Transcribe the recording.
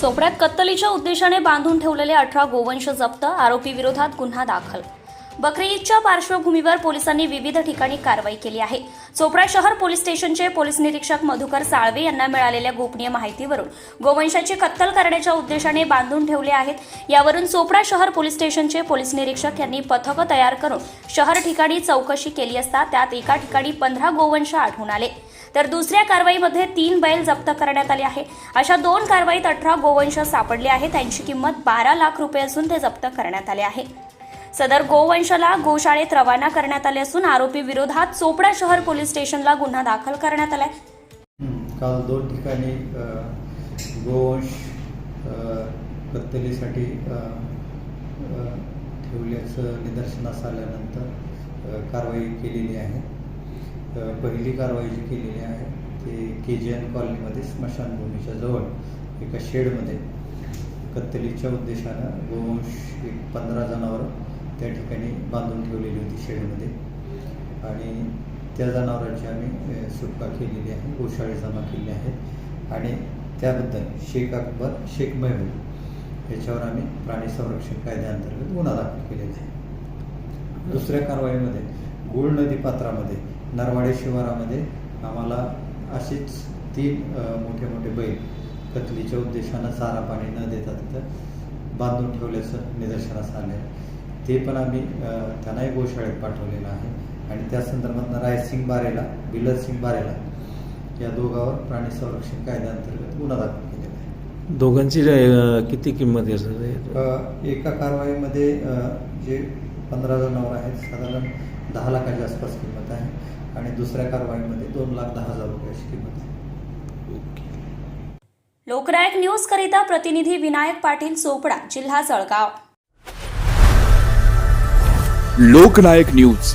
चोपड्यात कत्तलीच्या उद्देशाने बांधून ठेवलेले अठरा गोवंश जप्त आरोपी विरोधात गुन्हा दाखल बकरी ईदच्या पार्श्वभूमीवर पोलिसांनी विविध ठिकाणी कारवाई केली आहे. चोपडा शहर पोलीस स्टेशनचे पोलीस निरीक्षक मधुकर साळवे यांना मिळालेल्या गोपनीय माहितीवरून गोवंशाची कत्तल करण्याच्या उद्देशाने बांधून ठेवले आहेत. यावरून चोपडा शहर पोलीस स्टेशनचे पोलीस निरीक्षक यांनी पथकं तयार करून शहर ठिकाणी चौकशी केली असता त्यात एका ठिकाणी पंधरा गोवंश आढळून आले. तर दुसऱ्या कारवाईमध्ये तीन बैल जप्त करण्यात आले आहे. अशा दोन कारवाईत अठरा गोवंश सापडले आहेत. त्यांची किंमत बारा लाख रुपये असून ते जप्त करण्यात आले आहे. सदर गोवंशाला गोशाळेत रवाना करण्यात आले असून आरोपी विरोधात चोपडा शहर पोलीस स्टेशनला गुन्हा दाखल करण्यात आलाय. काल दोन ठिकाणी गोवंश कत्तलीसाठी ठेवल्याचं निदर्शनास आल्यानंतर कारवाई केलेली आहे. पहिली कारवाई जी केलेली आहे ते के जी एन कॉलनीमध्ये स्मशानभूमीच्या जवळ एका शेडमध्ये. कत्तलीच्या उद्देशानं गोवंश एक पंधरा जनावरं त्या ठिकाणी बांधून ठेवलेली होती शेडमध्ये आणि त्या जनावरांची आम्ही सुटका केलेली आहे गोशाळे जमा केलेली आहे आणि त्याबद्दल शेख अकबर शेख महबूब याच्यावर आम्ही प्राणी संरक्षण कायद्याअंतर्गत गुन्हा दाखल केलेला आहे. दुसऱ्या कारवाईमध्ये गुळ नदी पात्रामध्ये नरवाडे शिवारामध्ये आम्हाला अशीच तीन मोठे मोठे बैल कतलीच्या उद्देशानं चारा पाणी न देता तिथं बांधून ठेवल्याचं निदर्शनास आलं आहे ते पण आम्ही त्यांनाही गोशाळेत पाठवलेलं आहे. आणि त्या संदर्भात रायसिंग बारेला बिलर सिंग बारेला या दोघांवर प्राणी संरक्षण कायद्याअंतर्गत गुन्हा दाखल केलेला आहे. दोघांची किती किंमत आहे हे? एका कारवाईमध्ये जे पंधरा जनावर आहेत साधारण दहा लाखाच्या आसपास किंमत आहे. आणि दुसऱ्या कारवाईमध्ये दोन लाख दहा हजार रुपयाची किंमत आहे. लोकनायक न्यूज करिता प्रतिनिधी विनायक पाटील चोपडा जिल्हा जळगाव. लोकनायक न्यूज.